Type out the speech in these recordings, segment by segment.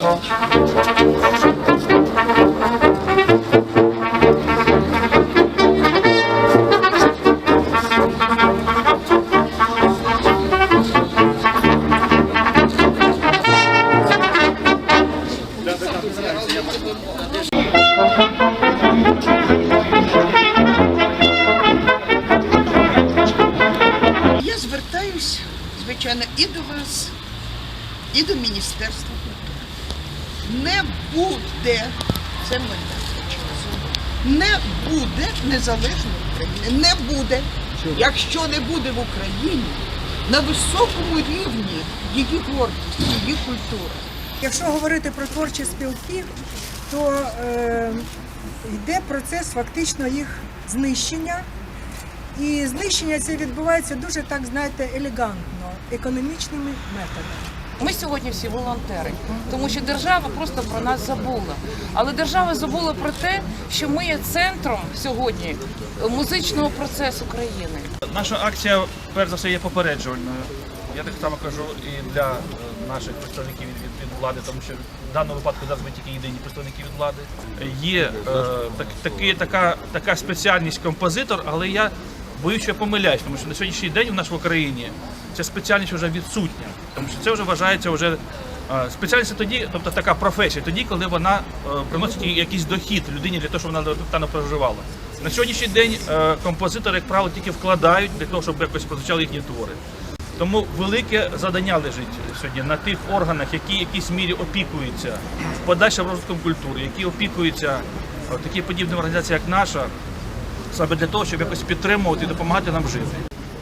Я звертаюсь, звичайно, і до вас, і до Міністерства. Не буде, це зору, не буде незалежної України. Не буде. Якщо не буде в Україні на високому рівні її гордості, її культури. Якщо говорити про творчі спілки, то е, йде процес фактично їх знищення. І знищення це відбувається дуже так, знаєте, елегантно, економічними методами. Ми сьогодні всі волонтери, тому що держава просто про нас забула. Але держава забула про те, що ми є центром сьогодні музичного процесу країни. Наша акція, перш за все, є попереджувальною. Я так само кажу і для е, наших представників від, від, влади, тому що в даному випадку зараз ми тільки єдині представники від влади. Є е, так, таки, така, така спеціальність композитор, але я боюсь, що я помиляюсь, тому що на сьогоднішній день в нас в Україні ця спеціальність вже відсутня. Тому що це вже вважається вже спеціальність тоді, тобто така професія, тоді, коли вона е, приносить якийсь дохід людині для того, щоб вона там проживала. На сьогоднішній день е, композитори, як правило, тільки вкладають для того, щоб якось прозвучали їхні твори. Тому велике завдання лежить сьогодні на тих органах, які в якійсь мірі опікуються подальшим розвитком культури, які опікуються такі подібні організації, як наша, саме для того, щоб якось підтримувати і допомагати нам жити.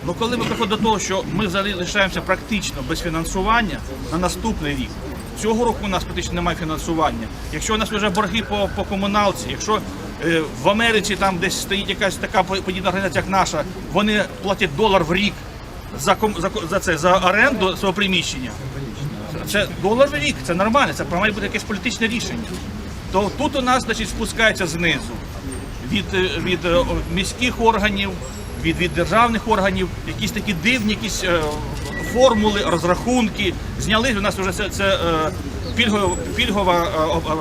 Ну коли ми приходимо до того, що ми взагалі лишаємося практично без фінансування на наступний рік. Цього року у нас практично немає фінансування. Якщо у нас вже борги по, по комуналці, якщо е, в Америці там десь стоїть якась така подібна організація, як наша, вони платять долар в рік за, ком- за, за це за оренду свого приміщення. Це долар в рік, це нормально, це має бути якесь політичне рішення. То тут у нас значить, спускається знизу від, е, від е, міських органів, від, від державних органів, якісь такі дивні якісь е, формули, розрахунки. Зняли у нас вже це, це пільгова, пільгова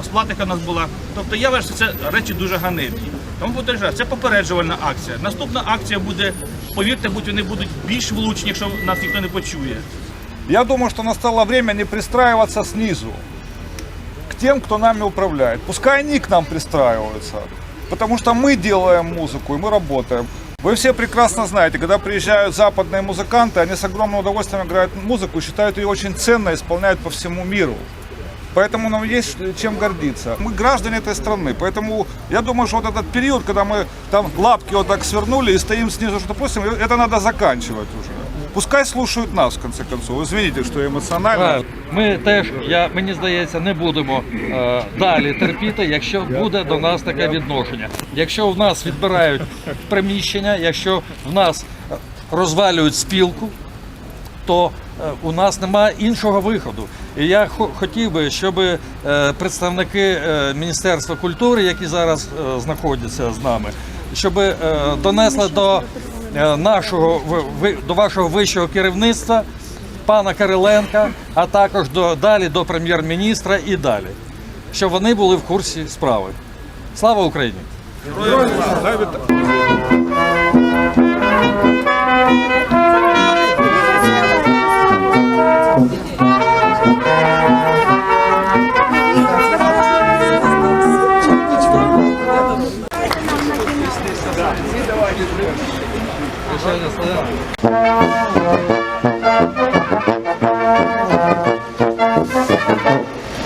сплата, яка у нас була. Тобто я вважаю, що це речі дуже ганебні. Тому попереджаю, це попереджувальна акція. Наступна акція буде, повірте, будь вони будуть більш влучні, якщо нас ніхто не почує. Я думаю, что настало время не пристраиваться снизу к тем, кто нами управляет. Пускай они к нам пристраиваются, потому что мы делаем музыку и мы работаем. Вы все прекрасно знаете, когда приезжают западные музыканты, они с огромным удовольствием играют музыку, считают ее очень ценной, исполняют по всему миру. Поэтому нам есть чем гордиться. Мы граждане этой страны, поэтому я думаю, что вот этот период, когда мы там лапки вот так свернули и стоим снизу, что-то просим, это надо заканчивать уже. Пускай слушают нас, в конце концов. Извините, что я эмоционально. Ми теж, я, мені здається, не будемо е, далі терпіти, якщо буде до нас таке відношення. Якщо в нас відбирають приміщення, якщо в нас е, розвалюють спілку, то е, у нас немає іншого виходу. І я хо- хотів би, щоб е, представники е, Міністерства культури, які зараз е, знаходяться з нами, щоб е, донесли до е, нашого ви- ви- до вашого вищого керівництва пана Кириленка, а також до далі до прем'єр-міністра і далі, щоб вони були в курсі справи. Слава Україні! Героям. Звичайно, славяни.